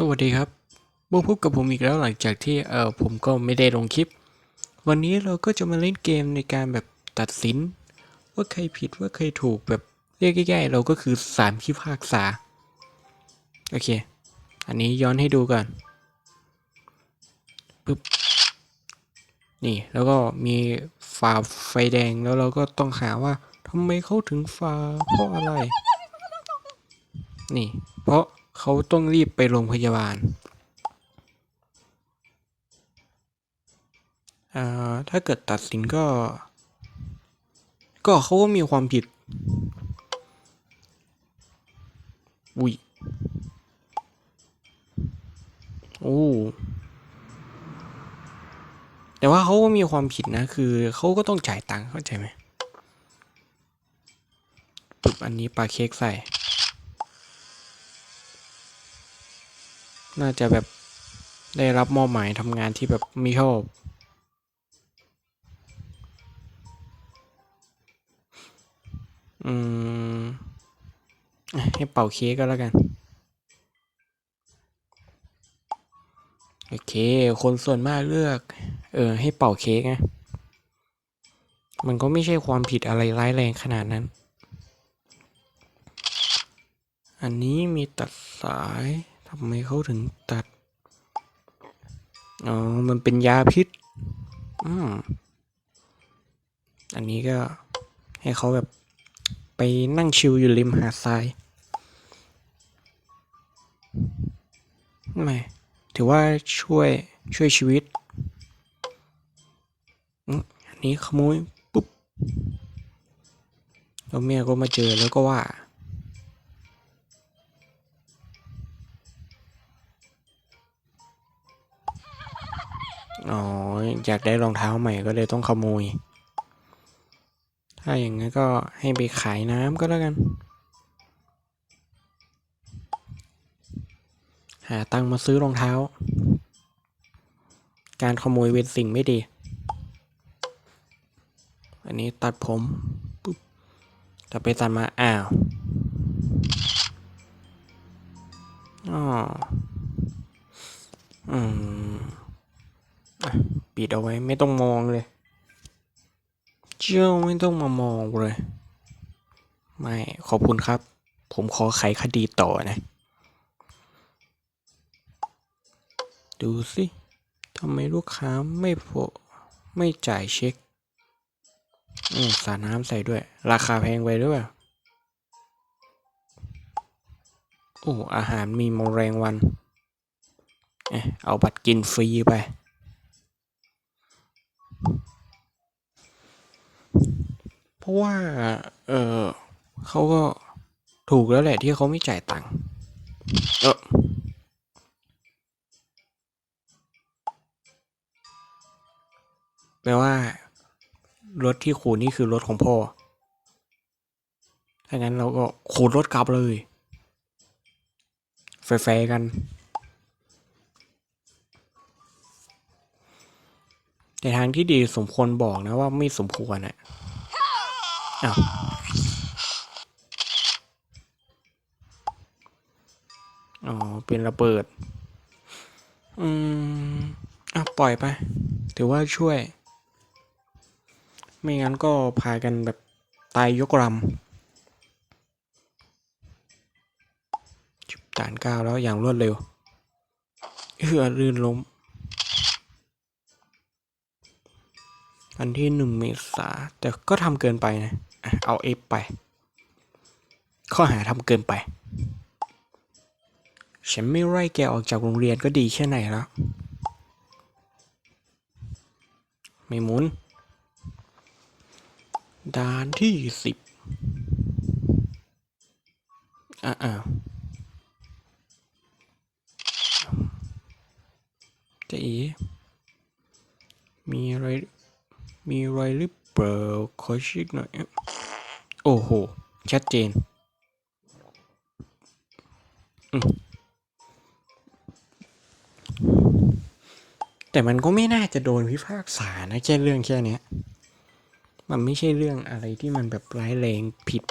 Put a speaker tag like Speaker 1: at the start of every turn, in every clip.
Speaker 1: สวัสดีครับมาพบกับผมอีกแล้วหลังจากที่เออผมก็ไม่ได้ลงคลิป วันนี้เราก็จะมาเล่นเกมในการแบบตัดสิน ว่าใครผิดว่าใครถูกแบบเรียกง่ายๆเราก็คือสามพิพากษา โอเค อันนี้ย้อนให้ดูก่อนปึ๊บนี่แล้วก็มีฝ่าไฟแดงแล้วเราก็ต้องหาว่าทำไมเขาถึงฝ่าเพราะอะไร นี่ เพราะ เขาต้องรีบไปโรงพยาบาลอ่าถ้าเกิดตัดสินก็ ก็เขาก็มีความผิด อุ้ย โอ้ แต่ว่าเขาก็มีความผิดนะ คือเขาก็ต้องจ่ายตังค์เข้าใจไหมปึ๊บอันนี้ปลาเค้กใส่ น่าจะแบบได้รับมอบหมายทำงานที่แบบม่ชอบอืมให้เป่าเค้กก็แล้วกัน โอเค คนส่วนมากเลือก เออ ให้เป่าเค้กไงมันก็ไม่ใช่ความผิดอะไรร้ายแรงขนาดนั้น อันนี้มีตัดสาย ทำไมเขาถึงตัด อ๋อ มันเป็นยาพิษ อืม อันนี้ก็ให้เขาแบบไปนั่งชิลอยู่ริมหาดทรายไม่ถือว่าช่วยช่วยชีวิต อันนี้ขโมยปุ๊บแล้วเมียก็มาเจอแล้วก็ว่า อยากได้รองเท้าใหม่ก็เลยต้องขโมย ถ้าอย่างนั้นก็ให้ไปขายน้ำก็แล้วกัน หาตังมาซื้อรองเท้า การขโมยเป็นสิ่งไม่ดี อันนี้ตัดผมปุ๊บแต่ไปตัดมาอ้าวอ๋ออืม ปิดเอาไว้ไม่ต้องมองเลย เจ้าไม่ต้องมามองเลย ไม่ขอบคุณครับ ผมขอไขคดีต่อนะ ดูสิทำไมลูกค้าไม่โผไม่จ่ายเช็คอืมสาน้ำใส่ด้วย ราคาแพงไปหรือเปล่า โอ้ อาหารมีแมลงวันเอ๊ะเอาบัตรกินฟรีไป ราะว่า เออเขาก็ถูกแล้วแหละที่เขาไม่จ่ายตังค์เออแปลว่า รถที่ขูดนี่คือรถของพ่อ ถ้างั้นเราก็ขูดรถกลับเลยแฟร์ๆกัน แต่ทางที่ดีสมควรบอกนะว่าไม่สมควรอะ อ้าวอ๋อ เป็นระเบิด อืมอะปล่อยไป ถือว่าช่วย ไม่งั้นก็พากันแบบตายยกลำจุดด่านก้าวแล้วอย่างรวดเร็วเอือลื่นล้มวันที่หนึ่งเมษาแต่ก็ทำเกินไปนะ เอาเอไป ข้อหาทำเกินไป ฉันไม่ไล่แกออกจากโรงเรียนก็ดีแค่ไหนแล้ว ไม่หมุนด่านที่สิบอ้าวจะอีมีอะไร มีอะไรหรือเปล่าขอช็คหน่อย โอ้โห ชัดเจนแต่มันก็ไม่น่าจะโดนพิพากษานะแค่เรื่องแค่นี้มันไม่ใช่เรื่องอะไรที่มันแบบร้ายแรงผิด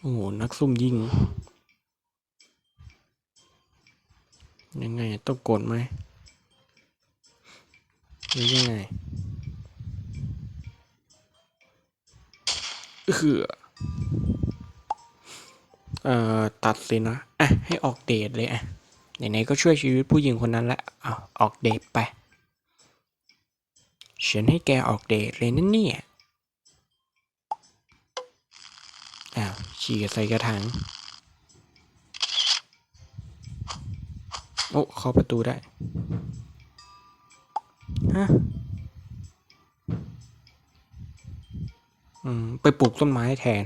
Speaker 1: โอ้โห นักซุ่มยิง ยังไงต้องกดไหมหรือยังไง เอ่อ ตัดสินนะ อะ ให้ออกเดทเลยอะ ไหนๆก็ช่วยชีวิตผู้หญิงคนนั้นละเอาออกเดทไป ฉันให้แกออกเดทเลยนั่นเนี่ยอ้าวฉี่ใส่กระถางโอ้เข้าประตูได้ ฮะ ไปปลูกต้นไม้แทน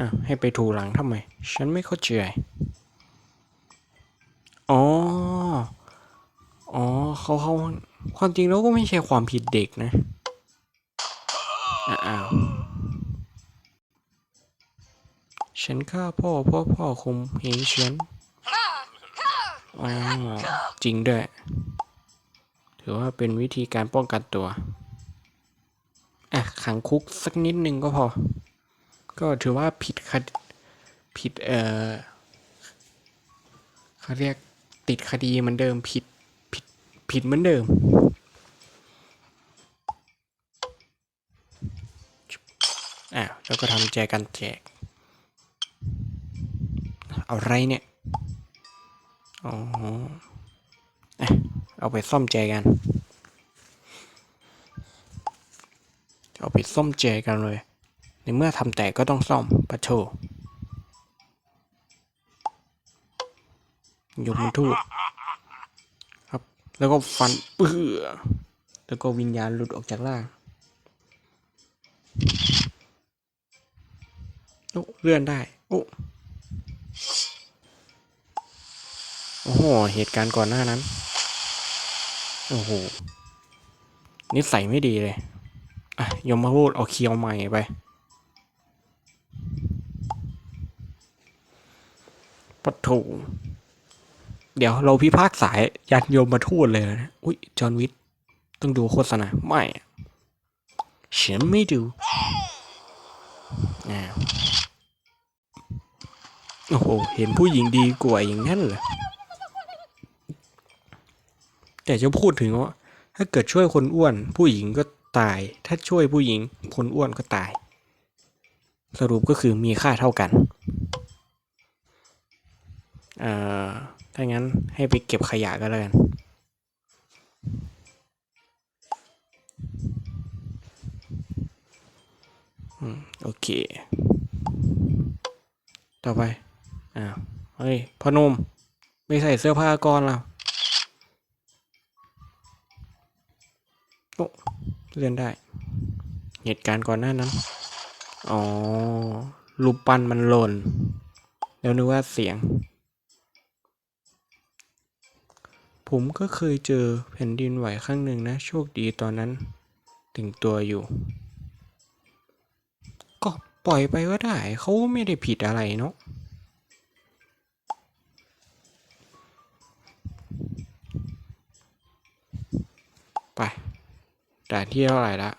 Speaker 1: อะให้ไปถูหลังทำไม ฉันไม่เข้าใจอ๋อ อ๋อเขาเขาความจริงแล้วก็ไม่ใช่ความผิดเด็กนะอ้าวฉันฆ่าพ่อเพ่อพ่อคงเห็นฉันอ๋อจริงด้วย ถือว่าเป็นวิธีการป้องกันตัว อะขังคุกสักนิดนึงก็พอ ก็ถือว่าผิดคดผิด เออเขาเรียกติดคดีเหมือนเดิมผิดผิดผิดเหมือนเดิม อะแล้วก็ทำแจกันแจก เอะไรเนี่ย อ๋อ อะ เอาไปซ่อมแจกัน เอาไปซ่อมแจกันเลย ในเมื่อทำแตกก็ต้องซ่อมปะโชยกมือทูบครับ แล้วก็ฟันเปื่อแล้วก็วิญญาณหลุดออกจากร่างโอ้เลื่อนได้ โอ้โอ้โห เหตุการณ์ก่อนหน้านั้น โอ้โหนิสัยไม่ดีเลย อะยมมาพูดเอาเคียวใหม่ไปปะโถูเดี๋ยวเราพิพากษายยันยมมาทูดเลยนะ อุ้ยจอห์นวิทต้องดูโฆษณา ไม่ฉันไม่ดูอ่าโอ้โห เห็นผู้หญิงดีกว่าอย่างนั้นเหรอ แต่จะพูดถึงว่า ถ้าเกิดช่วยคนอ้วน ผู้หญิงก็ ตาย ถ้าช่วยผู้หญิงคนอ้วนก็ตาย สรุปก็คือมีค่าเท่ากันเอ่อถ้างั้นให้ไปเก็บขยะก็แล้วกันอโอเค ต่อไป อ้าว เฮ้ยพอหนม ไม่ใส่เสื้อผ้าก่อนล่ะโอ้ เลื่อนได้ เหตุการณ์ก่อนหน้านั้น อ๋อรูปปั้นมันหล่นแล้วนึกว่าเสียง ผมก็เคยเจอแผ่นดินไหวครั้งหนึ่งนะ โชคดีตอนนั้น ถึงตัวอยู่ ก็ปล่อยไปก็ได้ เขาไม่ได้ผิดอะไรเนาะไป ด่านที่เท่าไหร่ละ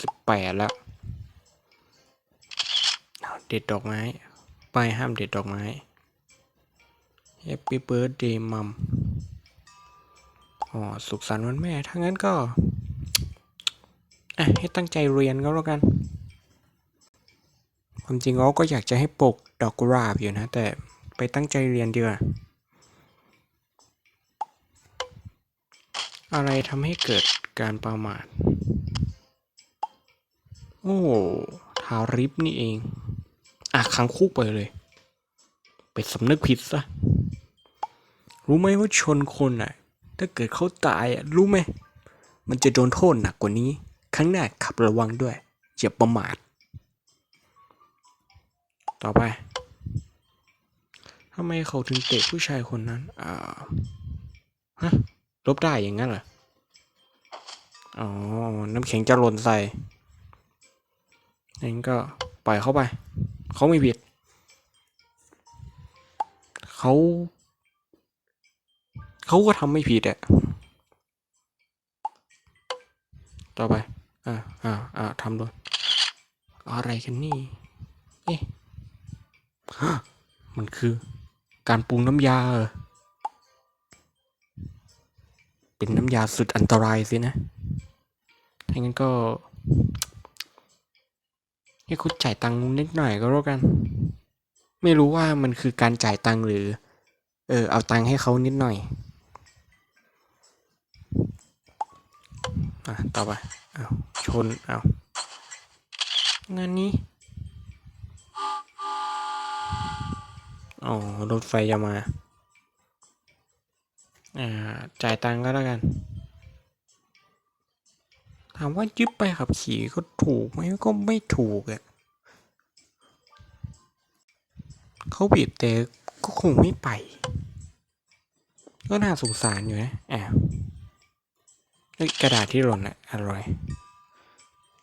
Speaker 1: สิบแปดแล้วเด็ดดอกไม้ไปห้ามเด็ดดอกไม้ Happy Birthday มัมอ๋อ สุขสันต์วันแม่ ถ้างั้นก็ อะ ให้ตั้งใจเรียนก็แล้วกัน ความจริงเราก็อยากจะให้ปลูกดอกกุหลาบอยู่นะ แต่ไปตั้งใจเรียนดีกว่า อะไรทำให้เกิดการประมาท โอ้ทาริฟนี่เอง อะขังคุกไปเลย ไปสำนึกผิดซะ รู้ไหมว่าชนคนอะ ถ้าเกิดเขาตายอะ รู้ไหม มันจะโดนโทษหนักกว่านี้ ครั้งหน้าขับระวังด้วยอย่าประมาท ต่อไปทำไมเขาถึงเตะผู้ชายคนนั้น อ่า ฮะ บได้อย่างนั้นเหรอ อ๋อ น้ำแข็งจะหล่นใส่งั้นก็ปล่อยเขาไป เขาไม่ผิด เขา เขาก็ทำไม่ผิดอะต่อไป อ่าอ่าอ่าทำด้วยอะไรกันนี่ เอ๊ะฮะมันคือการปรุงน้ำยาเหรอ เป็นน้ำยาสุดอันตรายสินะถ้างั้นก็ ให้คุณจ่ายตังค์นิดหน่อยก็แล้วกัน ไม่รู้ว่ามันคือการจ่ายตังค์หรือ เออ เอาตังค์ให้เขานิดหน่อย อะ ต่อไปเอาชน เอางานนี้ อ๋อ รถไฟจะมาอ่า จ่ายตังค์ก็แล้วกัน ถามว่ายึดไปขับขี่ก็ถูกไหมก็ไม่ถูกอะ่ะเขาบีบแต่ก็คงไม่ไป ก็น่าสงสารอยู่นะอ้าวเอ้ยกระดาษที่หล่นอะอร่อย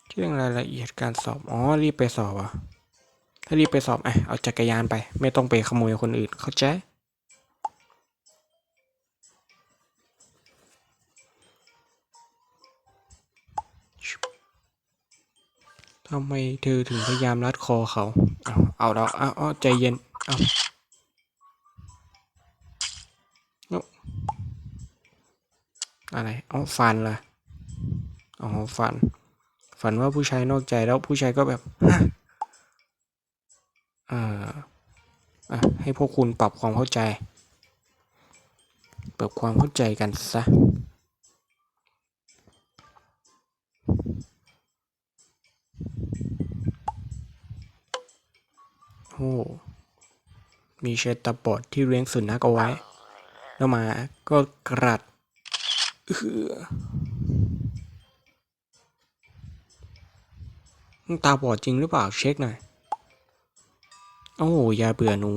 Speaker 1: เรื่องรายละเอียดการสอบ อ๋อ รีบไปสอบอะ ถ้ารีบไปสอบอะเอาจักรยานไป ไม่ต้องไปขโมยคนอื่น เข้าใจ ทำไมเธอถึงพยายามรัดคอเขา เอาเอาแล้วเอาเอาใจเย็น เอาอะไร เอาฟันล่ะ อ๋อฟัน ฝันว่าผู้ชายนอกใจแล้วผู้ชายก็แบบอ่าอะให้พวกคุณปรับความเข้าใจ ปรับความเข้าใจกันซะ โอ้มีเชตตาบอดที่เลี้ยงสุนัขเอาไว้ แล้วหมาก็กรัดเออตาบอดจริงหรือเปล่าเช็คหน่อย โอ้ยาเบื่อหนู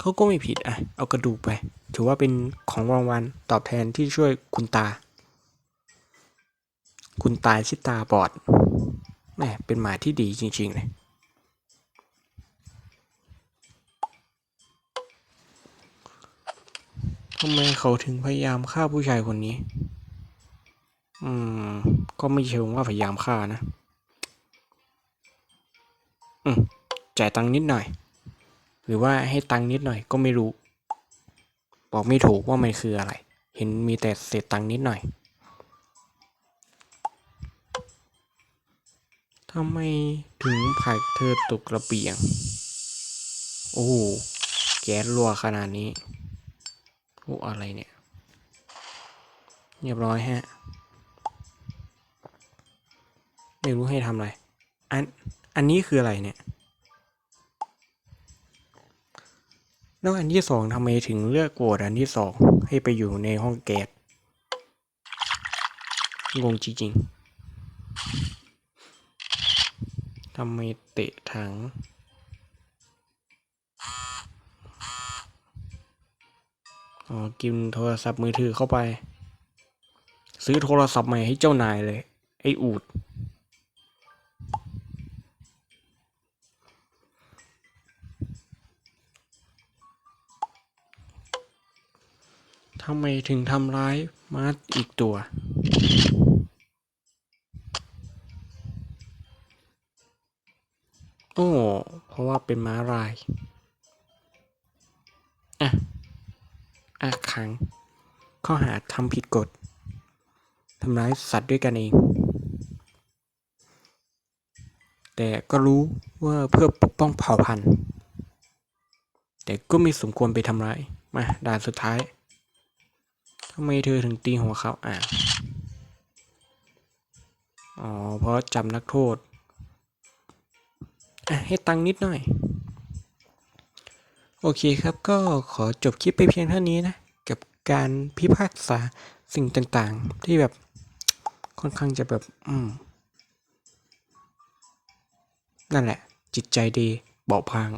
Speaker 1: เขาก็ไม่ผิดอะ เอากระดูกไป ถือว่าเป็นของรางวัลตอบแทนที่ช่วยคุณตา คุณตาที่ตาบอดแหมเป็นหมาที่ดีจริง ๆ เลย ทำไมเขาถึงพยายามฆ่าผู้ชายคนนี้ อืม ก็ไม่เชิงว่าพยายามฆ่านะ อืม จ่ายตังค์นิดหน่อย หรือว่าให้ตังค์นิดหน่อยก็ไม่รู้ บอกไม่ถูกว่ามันคืออะไร เห็นมีแต่เศษตังค์นิดหน่อยทำไมถึงผลักเธอตกระเบียง โอ้โหแก๊สรัวขนาดนี้ โอ้อะไรเนี่ย เรียบร้อยฮะ ไม่รู้ให้ทำอะไร อัน อันนี้คืออะไรเนี่ย แล้วอันที่สองทำไมถึงเลือกโหวตอันที่สองให้ไปอยู่ในห้องแก๊สงงจริงๆทำไมเตะถัง อ๋อกินโทรศัพท์มือถือเข้าไป ซื้อโทรศัพท์ใหม่ให้เจ้านายเลย ไอ้อูด ทำไมถึงทำร้ายมาร์ทอีกตัวโอ้เพราะว่าเป็นม้าลาย อะ อะ ขัง ข้อหาทำผิดกฎทำร้ายสัตว์ด้วยกันเอง แต่ก็รู้ว่าเพื่อปกป้องเผ่าพันธุ์ แต่ก็ไม่สมควรไปทำร้าย มา ด่านสุดท้ายทำไมเธอถึงตีหัวเขาอะอ๋อ เพราะจำนักโทษ ให้ตังค์นิดหน่อย โอเคครับก็ขอจบคลิปไปเพียงเท่านี้นะ การพิพากษาสิ่งต่างๆ ที่แบบค่อนข้างจะแบบ อืม นั่นแหละ จิตใจดีบอบบาง